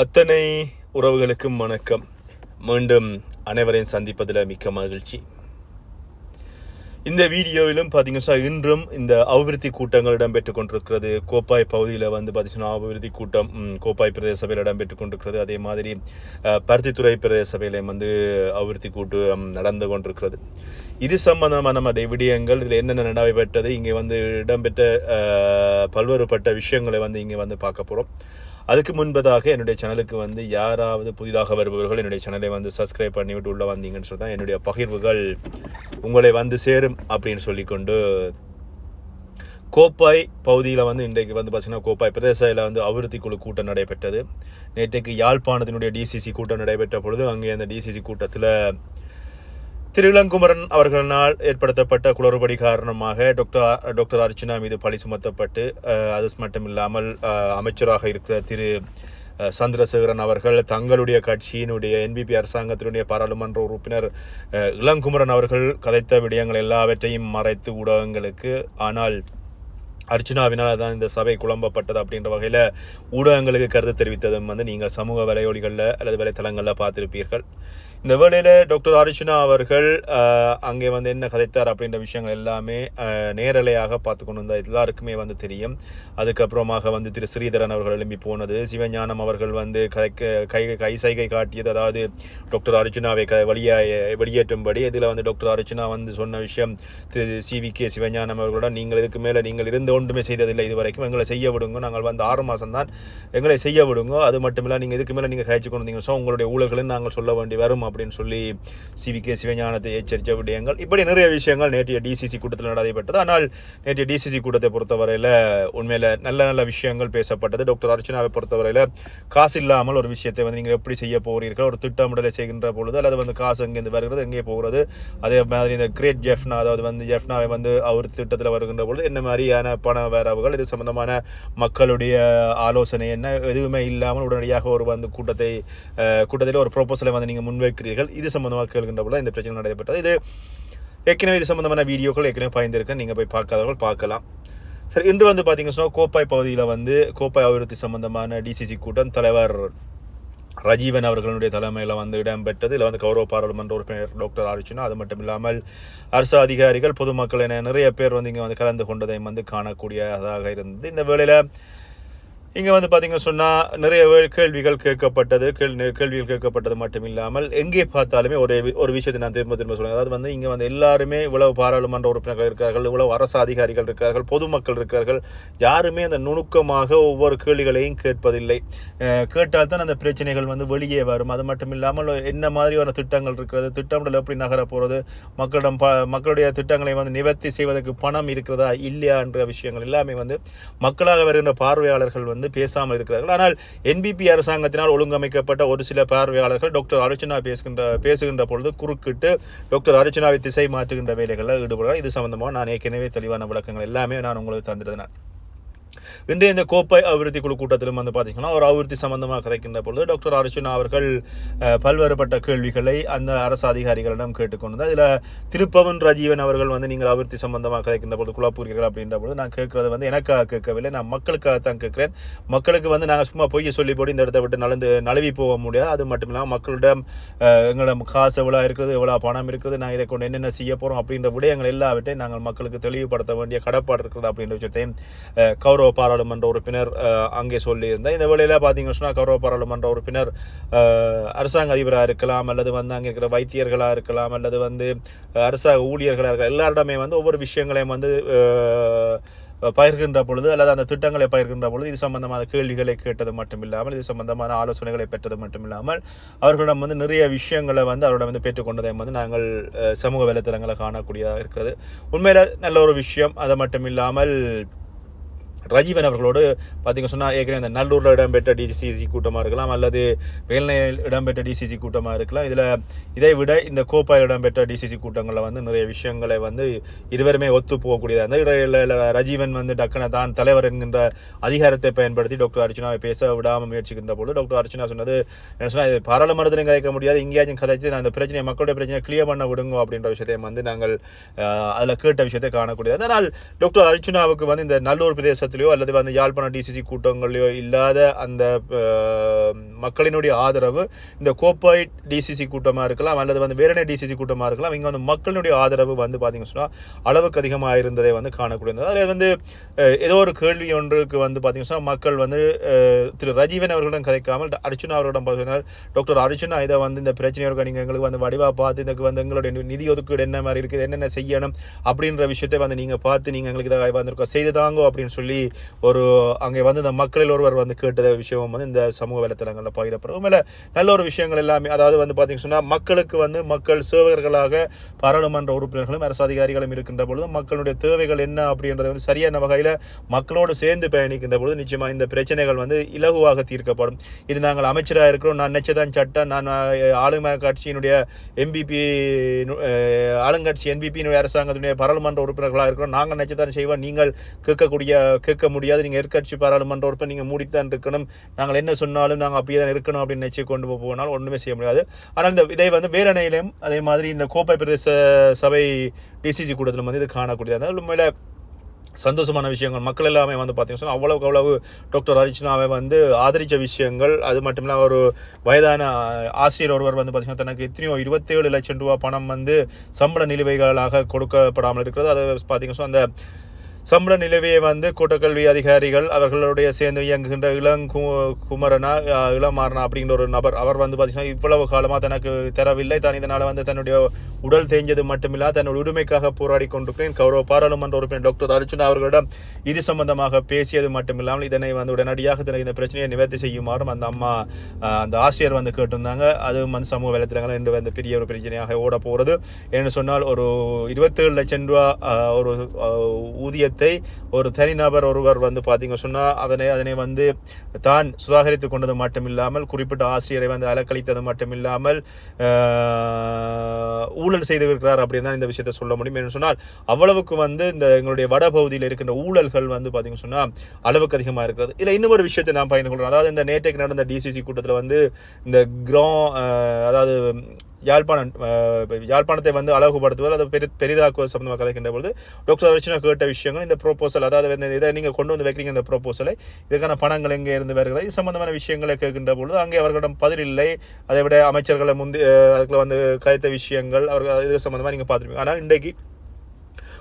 அத்தனை உறவுகளுக்கும் வணக்கம். மீண்டும் அனைவரையும் சந்திப்பதில் மிக்க மகிழ்ச்சி. இந்த வீடியோவிலும் பார்த்தீங்கன்னா இன்றும் இந்த அபிவிருத்தி கூட்டங்கள் இடம்பெற்றுக் கொண்டிருக்கிறது. கோப்பாய் பகுதியில் வந்து பார்த்தீங்கன்னா அபிவிருத்தி கூட்டம் கோப்பாய் பிரதேச சபையில் இடம்பெற்றுக் கொண்டிருக்கிறது. அதே மாதிரி பருத்தித்துறை பிரதேச சபையிலையும் வந்து அபிவிருத்தி கூட்டம் நடந்து கொண்டிருக்கிறது. இது சம்பந்தமான நம்ம விடயங்கள் இதில் என்னென்ன நடைபெற்றது இங்கே வந்து இடம்பெற்ற பல்வேறுபட்ட விஷயங்களை வந்து இங்கே வந்து பார்க்க போகிறோம் அதுக்கு முன்பதாக என்னுடைய சேனலுக்கு வந்து யாராவது புதிதாக வருபவர்கள் என்னுடைய சேனலை வந்து சப்ஸ்கிரைப் பண்ணிவிட்டு உள்ளே வந்தீங்கன்னு சொன்னால் என்னுடைய பகிர்வுகள் உங்களை வந்து சேரும் அப்படின்னு சொல்லிக்கொண்டு கோப்பாய் பகுதியில் வந்து இன்றைக்கு வந்து பார்த்திங்கன்னா கோப்பாய் பிரதேசத்தில் வந்து அபிவிருத்தி குழு கூட்டம் நடைபெற்றது. நேற்றைக்கு யாழ்ப்பாணத்தினுடைய டிசிசி கூட்டம் நடைபெற்ற பொழுது அங்கே அந்த டிசிசி கூட்டத்தில் திரு இளங்குமரன் அவர்களால் ஏற்படுத்தப்பட்ட குளறுபடி காரணமாக டாக்டர் டாக்டர் அர்ச்சனா மீது பழி சுமத்தப்பட்டு அது மட்டும் இல்லாமல் அமைச்சராக இருக்கிற திரு சந்திரசேகரன் அவர்கள் தங்களுடைய கட்சியினுடைய என்பிபி அரசாங்கத்தினுடைய பாராளுமன்ற உறுப்பினர் இளங்குமரன் அவர்கள் கதைத்த விடயங்கள் எல்லாவற்றையும் மறைத்து ஊடகங்களுக்கு ஆனால் அர்ச்சனாவினால் தான் இந்த சபை குழம்பப்பட்டது அப்படின்ற வகையில் ஊடகங்களுக்கு கருத்து தெரிவித்ததும் வந்து நீங்கள் சமூக வலையொலிகளில் அல்லது வலைத்தளங்களில் பார்த்திருப்பீர்கள். இந்த வேளையில் டாக்டர் அரிஷனா அவர்கள் அங்கே வந்து என்ன கதைத்தார் அப்படின்ற விஷயங்கள் எல்லாமே நேரலையாக பார்த்து கொண்டு வந்தால் எல்லாருக்குமே வந்து தெரியும். அதுக்கப்புறமாக வந்து திரு ஸ்ரீதரன் அவர்கள் எழும்பி போனது. சிவஞானம் அவர்கள் வந்து கதைக்க கை கை சைகை காட்டியது. அதாவது டாக்டர் அர்ஜுனாவை க வெளியே வெளியேற்றும்படி இதில் வந்து டாக்டர் அர்ஜுனா வந்து சொன்ன விஷயம் Thiru C V K Sivagnanam அவர்களுடன் நீங்கள் இதுக்கு மேலே நீங்கள் இருந்து ஒன்றுமே செய்ததில்லை இது வரைக்கும் எங்களை செய்ய விடுங்க. நாங்கள் வந்து ஆறு மாதம் தான் எங்களை செய்ய விடுங்க. அது மட்டும் இல்லை நீங்கள் இதுக்கு மேலே நீங்கள் கழிச்சு கொண்டு வந்தீங்க. ஸோ உங்களுடைய ஊழல்களும் நாங்கள் சொல்ல வேண்டி வரும் அப்படின்னு சொல்லி சி வி கே சிவஞானத்தை எச்சரித்த விடயங்கள். இப்படி நிறைய விஷயங்கள் நேற்றைய டிசிசி கூட்டத்தில் நடைபெற்றது ஆனால் நேற்றைய டிசிசி கூட்டத்தை பொறுத்தவரையில் உண்மையில் நல்ல நல்ல விஷயங்கள் பேசப்பட்டது. டாக்டர் அர்ச்சனாவை பொறுத்தவரையில் காசு இல்லாமல் ஒரு விஷயத்தை வந்து நீங்கள் எப்படி செய்ய போகிறீர்கள் ஒரு திட்டமிடலை செய்கின்ற பொழுது அல்லது வந்து காசு எங்கேருந்து வருகிறது எங்கே போகிறது? அதே மாதிரி இந்த கிரேட் ஜெஃப்னா அதாவது வந்து ஜெஃப்னாவை வந்து அவர் திட்டத்தில் வருகின்ற பொழுது என்ன மாதிரியான பண வரவுகள் இது சம்பந்தமான மக்களுடைய ஆலோசனை என்ன? எதுவுமே இல்லாமல் உடனடியாக ஒரு வந்து கூட்டத்தை கூட்டத்தில் ஒரு ப்ரொபோசலை வந்து நீங்கள் இருக்கிறீர்கள் இது சம்பந்தமாக கேட்கின்ற பொழுது இந்த பிரச்சனை நடைபெற்றது. இது ஏற்கனவே இது சம்பந்தமான வீடியோக்கள் ஏற்கனவே பயந்திருக்கேன் நீங்கள் போய் பார்க்காதவர்கள் பார்க்கலாம். சரி இன்று வந்து பார்த்தீங்கன்னா சொன்னால் கோப்பாய் பகுதியில் வந்து கோப்பாய் அபிவிருத்தி சம்பந்தமான டிசிசி கூட்டம் தலைவர் ரஜீவன் அவர்களுடைய தலைமையில் வந்து இடம்பெற்றது. இதில் வந்து கௌரவ பாராளுமன்ற உறுப்பினர் டாக்டர் ஆரோச்சினா அது மட்டும் இல்லாமல் அரசு அதிகாரிகள் பொதுமக்கள் என நிறைய பேர் வந்து இங்கே வந்து கலந்து கொண்டதையும் வந்து காணக்கூடியதாக இருந்தது. இந்த வேளையில் இங்கே வந்து பார்த்தீங்கன்னு சொன்னால் நிறைய கேள்விகள் கேட்கப்பட்டது. கேள் கேள்விகள் கேட்கப்பட்டது மட்டும் இல்லாமல் எங்கே பார்த்தாலுமே ஒரு ஒரு விஷயத்தை நான் திரும்ப திரும்ப சொல்லுவேன் அதாவது வந்து இங்கே வந்து எல்லாருமே இவ்வளவு பாராளுமன்ற உறுப்பினர்கள் இருக்கிறார்கள் இவ்வளவு அரசு அதிகாரிகள் இருக்கிறார்கள் பொதுமக்கள் இருக்கிறார்கள். யாருமே அந்த நுணுக்கமாக ஒவ்வொரு கேள்விகளையும் கேட்பதில்லை. கேட்டால் தான் அந்த பிரச்சனைகள் வந்து வெளியே வரும். அது மட்டும் இல்லாமல் என்ன மாதிரியான திட்டங்கள் இருக்கிறது? திட்டமிடல் எப்படி நகர போகிறது மக்களிடம் ப மக்களுடைய திட்டங்களை வந்து நிவர்த்தி செய்வதற்கு பணம் இருக்கிறதா? இல்லையா? என்ற விஷயங்கள் எல்லாமே வந்து மக்களாக வருகின்ற பார்வையாளர்கள் வந்து பேசாமல் இருக்கிறார்கள். ஆனால் என்பிபி அரசாங்கத்தினால் ஒழுங்கமைக்கப்பட்ட ஒரு சில பார்வையாளர்கள் டாக்டர் அர்ச்சனா பேசுகின்ற பேசுகின்ற பொழுது குறுக்கிட்டு டாக்டர் அர்ச்சனாவை திசை மாற்றுகின்ற வேலைகளில் ஈடுபடுறார் இது சம்பந்தமாக நான் ஏற்கனவே தெளிவான விளக்கங்கள் எல்லாமே நான் உங்களுக்கு தந்திருந்தேன். இன்றைய இந்த கோப்பை அபிவிருத்தி குழு கூட்டத்திலும் வந்து பார்த்தீங்கன்னா ஒரு அபிவிருத்தி சம்பந்தமாக கதைக்கின்ற பொழுது டாக்டர் அர்ஜுனா அவர்கள் பல்வேறுபட்ட கேள்விகளை அந்த அரசு அதிகாரிகளிடம் கேட்டுக்கொண்டு இதில் திருப்பவன் ரஜீவன் அவர்கள் வந்து நீங்கள் அபிவிருத்தி சம்பந்தமாக கிடைக்கின்ற பொழுது குழப்பூர்கள் அப்படின்ற பொழுது நான் கேட்கறது வந்து எனக்காக கேட்கவில்லை நான் மக்களுக்காக தான் கேட்குறேன். மக்களுக்கு வந்து நாங்கள் சும்மா பொய்ய சொல்லி போட்டு இந்த இடத்த விட்டு நலந்து நழுவி போக முடியாது. அது மட்டும் இல்லாமல் மக்களிடம் எங்களிடம் காசு எவ்வளோ இருக்குது எவ்வளோ பணம் இருக்குது நாங்கள் இதை கொண்டு என்னென்ன செய்ய போகிறோம் அப்படின்ற விடயங்கள் எல்லாவற்றையும் நாங்கள் மக்களுக்கு தெளிவுபடுத்த வேண்டிய கடப்பாடு இருக்கிறது அப்படின்ற விஷயத்தையும் கௌரவ பாராளுமன்ற உறுப்பினர் அங்கே சொல்லியிருந்தேன் இந்த வேளையில் பார்த்தீங்கன்னு சொன்னால் கௌரவ பாராளுமன்ற உறுப்பினர் அரசாங்க அதிபராக இருக்கலாம் அல்லது வந்து அங்கே இருக்கிற வைத்தியர்களாக இருக்கலாம் அல்லது வந்து அரசாங்க ஊழியர்களாக இருக்கலாம் எல்லாரிடமே வந்து ஒவ்வொரு விஷயங்களையும் வந்து பயிர்கின்ற பகிர்கின்ற பொழுது அல்லது அந்த திட்டங்களை பகிர்கின்ற பொழுது இது சம்பந்தமான கேள்விகளை கேட்டது மட்டும் இல்லாமல் இது சம்பந்தமான ஆலோசனைகளை பெற்றது மட்டும் இல்லாமல் அவர்களிடம் வந்து நிறைய விஷயங்களை வந்து அவரிடம் வந்து பெற்றுக்கொண்டதை வந்து நாங்கள் சமூக வலைத்தளங்களை காணக்கூடியதாக இருக்கிறது. உண்மையில் நல்ல ஒரு விஷயம். அது மட்டும் இல்லாமல் ரஜீவன் அவர்களோடு பார்த்திங்க சொன்னால் ஏற்கனவே இந்த நல்லூரில் இடம்பெற்ற டிசிசி கூட்டமாக இருக்கலாம் அல்லது வேல்நிலையில் இடம்பெற்ற டிசிசி கூட்டமாக இருக்கலாம். இதில் இதை விட இந்த கோப்பாயில் இடம்பெற்ற டிசிசி கூட்டங்களில் வந்து நிறைய விஷயங்களை வந்து இருவருமே ஒத்து போகக்கூடியதாக அந்த இடையில ரஜீவன் வந்து டக்குன தான் தலைவர் என்கின்ற அதிகாரத்தை பயன்படுத்தி டாக்டர் அர்ச்சனாவை பேச விடாமல் முயற்சிக்கின்ற பொழுது டாக்டர் அர்ச்சனா சொன்னது என்ன சொன்னால் இது பாராளுமன்றத்திலும் கதைக்க முடியாது எங்கேயாச்சும் கதைச்சு நான் அந்த பிரச்சனையை மக்களுடைய பிரச்சனையை கிளியர் பண்ண விடுங்க அப்படின்ற விஷயத்தை வந்து நாங்கள் அதில் கேட்ட விஷயத்தை காணக்கூடியது அதனால் டாக்டர் அர்ச்சனாவுக்கு வந்து இந்த நல்லூர் பிரதேச கூட்டத்திலேயோ அல்லது வந்து யாழ்ப்பாண டிசிசி கூட்டங்களிலையோ இல்லாத அந்த மக்களினுடைய ஆதரவு இந்த கோப்பை டிசிசி கூட்டமாக இருக்கலாம் அல்லது வந்து வேறனே டிசிசி கூட்டமாக இருக்கலாம் இங்கே வந்து மக்களினுடைய ஆதரவு வந்து பார்த்தீங்கன்னு சொன்னால் அளவுக்கு அதிகமாக இருந்ததை வந்து காணக்கூடியது. அதில் வந்து ஏதோ ஒரு கேள்வி ஒன்றுக்கு வந்து பார்த்தீங்கன்னா மக்கள் வந்து திரு ரஜீவன் அவர்களிடம் கதைக்காமல் அர்ச்சுனா அவர்களிடம் பார்த்தீங்கன்னா டாக்டர் அர்ச்சுனா இதை வந்து இந்த பிரச்சனையோட நீங்கள் எங்களுக்கு வந்து வடிவாக பார்த்து இதுக்கு வந்து எங்களுடைய நிதி ஒதுக்கீடு என்ன மாதிரி இருக்குது என்னென்ன செய்யணும் அப்படின்ற விஷயத்தை வந்து நீங்கள் பார்த்து நீங்கள் எங்களுக்கு இதை வந்திருக்கோம் செய்து தாங்கோ அப்படின்னு சொல்லி ஒரு அங்கே வந்து இந்த மக்களில் ஒருவர் வந்து கேட்டத விஷயம் வந்து இந்த சமூக வலைத்தளங்களில் பகிரப்படுறோம். மேலே நல்ல ஒரு விஷயங்கள் எல்லாமே அதாவது வந்து பார்த்தீங்கன்னு சொன்னால் மக்களுக்கு வந்து மக்கள் சேவகர்களாக பாராளுமன்ற உறுப்பினர்களும் அரசு அதிகாரிகளும் இருக்கின்ற பொழுது மக்களுடைய தேவைகள் என்ன அப்படின்றத வந்து சரியான வகையில் மக்களோடு சேர்ந்து பயணிக்கின்ற பொழுது நிச்சயமாக இந்த பிரச்சனைகள் வந்து இலகுவாக தீர்க்கப்படும். இது நாங்கள் அமைச்சராக இருக்கிறோம். நான் நிச்சயதான் சட்டம் நான் ஆளுமை கட்சியினுடைய எம்பிபி ஆளுங்கட்சி என்பிபியினுடைய அரசாங்கத்தினுடைய பாராளுமன்ற உறுப்பினர்களாக இருக்கிறோம். நாங்கள் நினைச்சதான் செய்வோம். நீங்கள் கேட்கக்கூடிய கேட்க முடியாது. நீங்கள் எதிர்கட்சி பாராளுமன்ற உறுப்பை நீங்கள் மூடித்தான் இருக்கணும். நாங்கள் என்ன சொன்னாலும் நாங்கள் அப்படியே தான் இருக்கணும் அப்படின்னு நினச்சி கொண்டு போனால் ஒன்றுமே செய்ய முடியாது. ஆனால் இந்த இதை வந்து வேரணையிலும் அதே மாதிரி இந்த கோப்பை பிரதேச சபை டிசிசி கூட்டத்திலும் வந்து இது காணக்கூடியது உண்மையில சந்தோஷமான விஷயங்கள். மக்கள் எல்லாமே வந்து பார்த்தீங்கன்னா அவ்வளவுக்கு அவ்வளவு டாக்டர் அர்ச்சனாவை வந்து ஆதரித்த விஷயங்கள். அது மட்டும் இல்லாமல் ஒரு வயதான ஆசிரியர் ஒருவர் வந்து பார்த்தீங்கன்னா தனக்கு எத்தனையோ இருபத்தேழு லட்சம் ரூபா பணம் வந்து சம்பள நிலுவைகளாக கொடுக்கப்படாமல் இருக்கிறது. அதை பார்த்தீங்கன்னா அந்த சம்பள நிலவையை வந்து கூட்டக்கல்வி அதிகாரிகள் அவர்களுடைய சேர்ந்து இயங்குகின்ற இளங்கு குமரனா இளமாறனா அப்படிங்கிற ஒரு நபர். அவர் வந்து பார்த்தீங்கன்னா இவ்வளவு காலமாக தனக்கு தரவில்லை. தான் இதனால் வந்து தன்னுடைய உடல் தேஞ்சது மட்டுமில்லா தன்னுடைய உரிமைக்காக போராடி கொண்டிருக்கிறேன். கௌரவ பாராளுமன்ற உறுப்பினர் டாக்டர் அர்ஜுன் அவர்களிடம் இது சம்பந்தமாக பேசியது மட்டுமில்லாமல் இதனை வந்து உடனடியாக தனக்கு இந்த பிரச்சனையை நிவர்த்தி செய்யுமாறும் அந்த அம்மா அந்த ஆசிரியர் வந்து கேட்டிருந்தாங்க. அதுவும் வந்து சமூக வலைத்தளங்கள் இன்று வந்து பெரிய ஒரு பிரச்சனையாக ஓட போகிறது. என்று சொன்னால் ஒரு இருபத்தேழு லட்சம் ரூபா ஒரு ஊதியத்தை ஊதியத்தை ஒரு தனிநபர் ஒருவர் வந்து பார்த்தீங்க சொன்னால் அதனை அதனை வந்து தான் சுதாகரித்து கொண்டது மட்டுமில்லாமல் குறிப்பிட்ட ஆசிரியரை வந்து அலக்களித்தது மட்டுமில்லாமல் அஹ், ஊழல் செய்திருக்கிறார் அப்படின்னு தான் இந்த விஷயத்தை சொல்ல முடியும். என்று சொன்னால் அவ்வளவுக்கு வந்து இந்த எங்களுடைய வட பகுதியில் இருக்கின்ற ஊழல்கள் வந்து பார்த்தீங்க சொன்னால் அளவுக்கு அதிகமாக இருக்கிறது. இதில் இன்னொரு விஷயத்தை நான் பயந்து கொள்கிறேன் அதாவது இந்த நேற்றைக்கு நடந்த டிசிசி கூட்டத்தில் வந்து இந்த கிரா அதாவது யாழ்ப்பாணம் யாழ்ப்பாணத்தை வந்து அழகுபடுத்துவது அதை பெரி பெரிதாக்குவது சம்பந்தமாக கதைக்கின்ற பொழுது டாக்டர் அர்ச்சனா கேட்ட விஷயங்கள் இந்த ப்ரோபோசல் அதாவது வந்து இதை நீங்கள் கொண்டு வந்து வைக்கிறீங்க இந்த ப்ரோபோசலை இதுக்கான பணங்கள் எங்கே இருந்து வருகிறது இது சம்பந்தமான விஷயங்களை கேட்கின்ற பொழுது அங்கே அவர்களிடம் பதில் இல்லை. அதை விட அமைச்சர்களை முந்தி அதுக்குள்ள வந்து கதைத்த விஷயங்கள் அவர்கள் இது சம்பந்தமாக நீங்கள் பார்த்துருப்பீங்க. ஆனால் இன்றைக்கு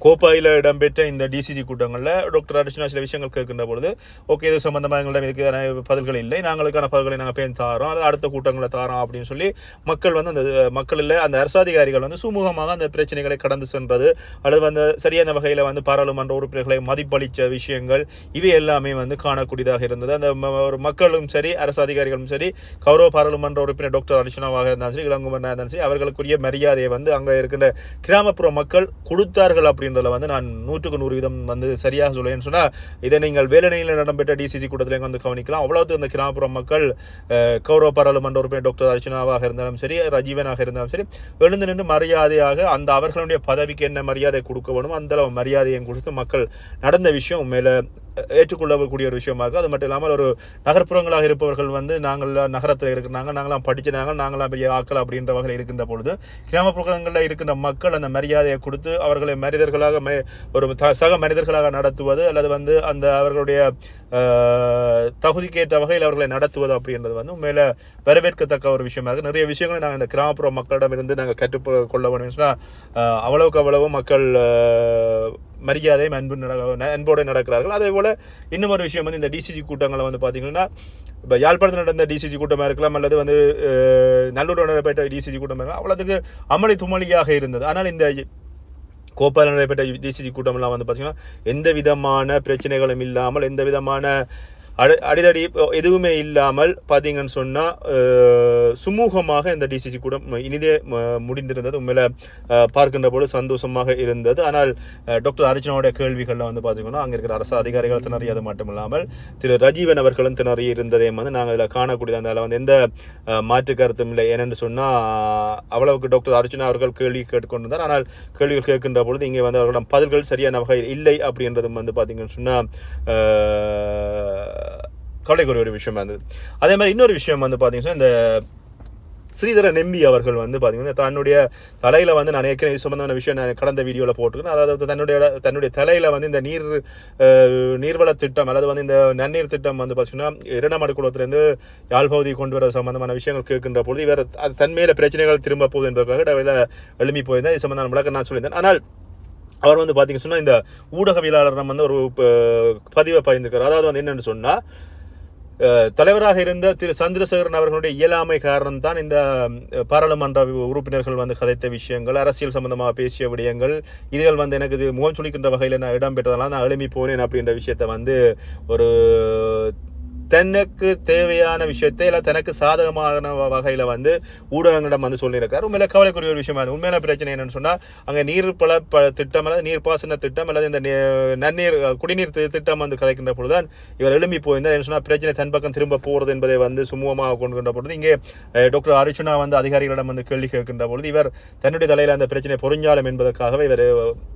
கோப்பாயில் இடம்பெற்ற இந்த டிசிசி கூட்டங்களில் டாக்டர் அர்ச்சனா சில விஷயங்கள் கேட்கின்ற பொழுது ஓகே இது சம்மந்தமாக எங்களிடம் இதுக்கான பதில்கள் இல்லை நாங்களுக்கான பதில்களை நாங்கள் பேர் தாரோம் அது அடுத்த கூட்டங்களை தாரோம் அப்படின்னு சொல்லி மக்கள் வந்து அந்த மக்களில் அந்த அரசாதிகாரிகள் வந்து சுமூகமாக அந்த பிரச்சனைகளை கடந்து சென்றது அல்லது வந்து சரியான வகையில் வந்து பாராளுமன்ற உறுப்பினர்களை மதிப்பளித்த விஷயங்கள் இவை எல்லாமே வந்து காணக்கூடியதாக இருந்தது. அந்த ம- ஒரு மக்களும் சரி அரசு அதிகாரிகளும் சரி கௌரவ பாராளுமன்ற உறுப்பினர் டாக்டர் அர்ச்சனாவாக இருந்தாலும் சரி இளங்குமரனாக இருந்தாலும் சரி அவர்களுக்குரிய மரியாதையை வந்து அங்கே இருக்கின்ற கிராமப்புற மக்கள் கொடுத்தார்கள் அப்படின்றதுல வந்து நான் நூற்றுக்கு நூறு வீதம் வந்து சரியாக சொல்லுவேன் சொன்னால் இதை நீங்கள் வேலைநிலையில் இடம்பெற்ற டிசிசி கூட்டத்தில் வந்து கவனிக்கலாம். அவ்வளோத்து அந்த கிராமப்புற மக்கள் கௌரவ பாராளுமன்ற உறுப்பினர் டாக்டர் அர்ச்சனாவாக இருந்தாலும் சரி ரஜீவனாக இருந்தாலும் சரி எழுந்து நின்று மரியாதையாக அந்த அவர்களுடைய பதவிக்கு என்ன மரியாதை கொடுக்க வேணும் அந்த மரியாதையும் கொடுத்து மக்கள் நடந்த விஷயம் மேலே ஏற்றுக்கொள்ளக்கூடிய ஒரு விஷயமாக. அது மட்டும் இல்லாமல் ஒரு நகர்ப்புறங்களாக இருப்பவர்கள் வந்து நாங்கள் நகரத்தில் இருக்கிறாங்க நாங்களாம் படிச்சினாங்க நாங்களாம் பெரிய ஆக்கள் அப்படின்ற வகையில் இருக்கின்ற பொழுது கிராமப்புறங்களில் இருக்கின்ற மக்கள் அந்த மரியாதையை கொடுத்து அவர்களை மனிதர்களாக ஒரு த- சக மனிதர்களாக நடத்துவது அல்லது வந்து அந்த அவர்களுடைய தகுதிக்கேற்ற வகையில் அவர்களை நடத்துவது அப்படின்றது வந்து உண்மையில வரவேற்கத்தக்க ஒரு விஷயமா இருக்கு. நிறைய விஷயங்களை நாங்கள் இந்த கிராமப்புற மக்களிடமிருந்து நாங்கள் கற்றுக்கொள்ள வேண்டும் சொன்னால் அவ்வளவுக்கு அவ்வளவு மக்கள் மரியாதையும் மரியாதை அன்பு நட அன்போடு நடக்கிறார்கள். அதே போல் இன்னும் ஒரு விஷயம் வந்து இந்த டிசிஜி கூட்டங்களை வந்து பார்த்தீங்கன்னா இப்போ யாழ்ப்பாணத்தில் நடந்த டிசிஜி கூட்டமாக இருக்கலாம் அல்லது வந்து நல்லூர் நடைபெற்ற டிசிஜி கூட்டமாக இருக்கலாம் அவ்வளோத்துக்கு அமளி துமளியாக இருந்தது. ஆனால் இந்த கோப்பாயில் நடைபெற்ற டிசிஜி கூட்டம்லாம் வந்து பார்த்தீங்கன்னா எந்த விதமான பிரச்சனைகளும் இல்லாமல் எந்த விதமான அடி அடிதடி எதுவுமே இல்லாமல் பார்த்தீங்கன்னு சொன்னால் சுமூகமாக இந்த டிசிசி கூட இனிதே முடிந்திருந்தது. உண்மையில் பார்க்கின்ற போது சந்தோஷமாக இருந்தது. ஆனால் டாக்டர் அர்ச்சனாவுடைய கேள்விகளில் வந்து பார்த்தீங்கன்னா அங்கே இருக்கிற அரசு அதிகாரிகள் திணறியது மட்டுமில்லாமல் திரு ரஜீவன் அவர்களும் திணறி இருந்ததையும் வந்து நாங்கள் இதில் காணக்கூடியது அந்த அதில் வந்து எந்த மாற்று கருத்தும் இல்லை. ஏனென்று சொன்னால் அவ்வளவுக்கு டாக்டர் அர்ஜுனா அவர்கள் கேள்வி கேட்டுக்கொண்டிருந்தார். ஆனால் கேள்விகள் கேட்கின்ற பொழுது இங்கே வந்து அவர்களிடம் பதில்கள் சரியான வகையில் இல்லை அப்படின்றதும் வந்து பார்த்தீங்கன்னு சொன்னால் கவலைக்குரிய ஒரு விஷயமா இருந்தது. அதே மாதிரி இன்னொரு விஷயம் வந்து பார்த்தீங்கன்னா இந்த ஸ்ரீதர நெம்பி அவர்கள் வந்து பார்த்தீங்கன்னா தன்னுடைய தலையில் வந்து நான் ஏற்கனவே சம்மந்தமான விஷயம் நான் கடந்த வீடியோவில் போட்டிருக்கேன். அதாவது தன்னுடைய தன்னுடைய தலையில் வந்து இந்த நீர் நீர்வள திட்டம் அல்லது வந்து இந்த நன்னீர் திட்டம் வந்து பார்த்தீங்கன்னா இரண்டாம் அடுக்குளத்திலேருந்து யாழ் பகுதி கொண்டு வர சம்மந்தமான விஷயங்கள் கேட்கின்ற பொழுது இவர் அது தன்மையில் பிரச்சனைகள் திரும்ப போகுது என்பதற்காக டவையில் எழுப்பி போயிருந்தேன். இது சம்மந்தமான விளக்கம் நான் சொல்லியிருந்தேன். ஆனால் அவர் வந்து பார்த்தீங்க சொன்னால் இந்த ஊடகவியலாளர் நம்ம வந்து ஒரு பதிவை பகிர்ந்துக்கிறார் அதாவது வந்து என்னென்னு சொன்னால் தலைவராக இருந்த திரு சந்திரசேகரன் அவர்களுடைய இயலாமை காரணம் தான் இந்த பாராளுமன்ற உறுப்பினர்கள் வந்து கதைத்த விஷயங்கள் அரசியல் சம்பந்தமாக பேசிய விடயங்கள் இதுகள் வந்து எனக்கு இது முகம் சுளிக்கின்ற வகையில் நான் இடம் பெற்றதெல்லாம் நான் எழுமி போனேன் அப்படின்ற விஷயத்த வந்து ஒரு தனக்கு தேவையான விஷயத்தை இல்லை தனக்கு சாதகமான வகையில் வந்து ஊடகங்களிடம் வந்து சொல்லியிருக்காரு. உண்மையில கவலைக்குரிய ஒரு விஷயமா அது. உண்மையான பிரச்சனை என்னன்னு சொன்னால் அங்கே நீர் பல ப திட்டம் அல்லது நீர்ப்பாசன திட்டம் அல்லது இந்த நன்னீர் குடிநீர் திட்டம் வந்து கதைக்கின்ற பொழுதுதான் இவர் எழும்பி போயிருந்தார். என்ன சொன்னால் பிரச்சனை தன் பக்கம் திரும்ப போகிறது என்பதை வந்து சுமூகமாக கொண்டுகின்ற பொழுது இங்கே டாக்டர் அர்ஜுனா வந்து அதிகாரிகளிடம் வந்து கேள்வி கேட்கின்ற பொழுது இவர் தன்னுடைய தலையில் அந்த பிரச்சனை பொறிஞ்சாலும் என்பதற்காகவே இவர்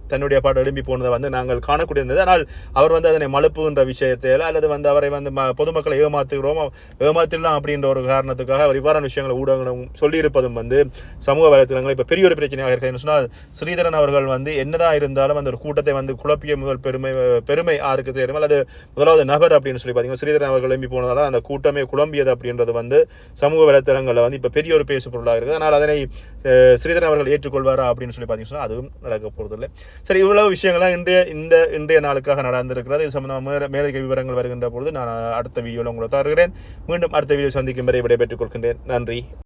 தன்னுடைய பாடு எழும்பி போனதை வந்து நாங்கள் காணக்கூடியது. ஆனால் அவர் வந்து அதனை மலுப்புன்ற விஷயத்தை அல்லது வந்து அவரை வந்து ம- பொதுமக்களை ஏமாத்துகிறோம் ஏமாத்திடலாம் அப்படின்ற ஒரு காரணத்துக்காக அவர் இவ்வாறான விஷயங்களை ஊடகங்களும் சொல்லியிருப்பதும் வந்து சமூக வலைத்தளங்கள் இப்போ பெரிய ஒரு பிரச்சனையாக இருக்கிறது சொன்னால் ஸ்ரீதரன் அவர்கள் வந்து என்னதான் இருந்தாலும் அந்த ஒரு கூட்டத்தை வந்து குழப்பிய முதல் பெருமை பெருமை ஆருக்கு தெரியும்? அல்லது முதலாவது நபர் அப்படின்னு சொல்லி பார்த்தீங்கன்னா ஸ்ரீதரன் அவர்கள் எழும்பி போனதால அந்த கூட்டமே குழம்பியது அப்படின்றது வந்து சமூக வலைத்தளங்களில் வந்து இப்போ பெரிய ஒரு பேசு பொருளாக இருக்குது. ஆனால் அதனை ஸ்ரீதரன் அவர்கள் ஏற்றுக்கொள்வாரா அப்படின்னு சொல்லி பார்த்தீங்கன்னா அதுவும் நடக்க போகிறதில்லை சரி இவ்வளவு விஷயங்கள்லாம் இன்றைய இந்த இன்றைய நாளுக்காக நடந்திருக்கிறது. இது சம்பந்தமாக மேலதிக விவரங்கள் வருகின்ற பொழுது நான் அடுத்த வீடியோவில் உங்களை தருகிறேன் மீண்டும் அடுத்த வீடியோ சந்திக்கும் வரை விடைபெற்றுக் கொள்கின்றேன். நன்றி.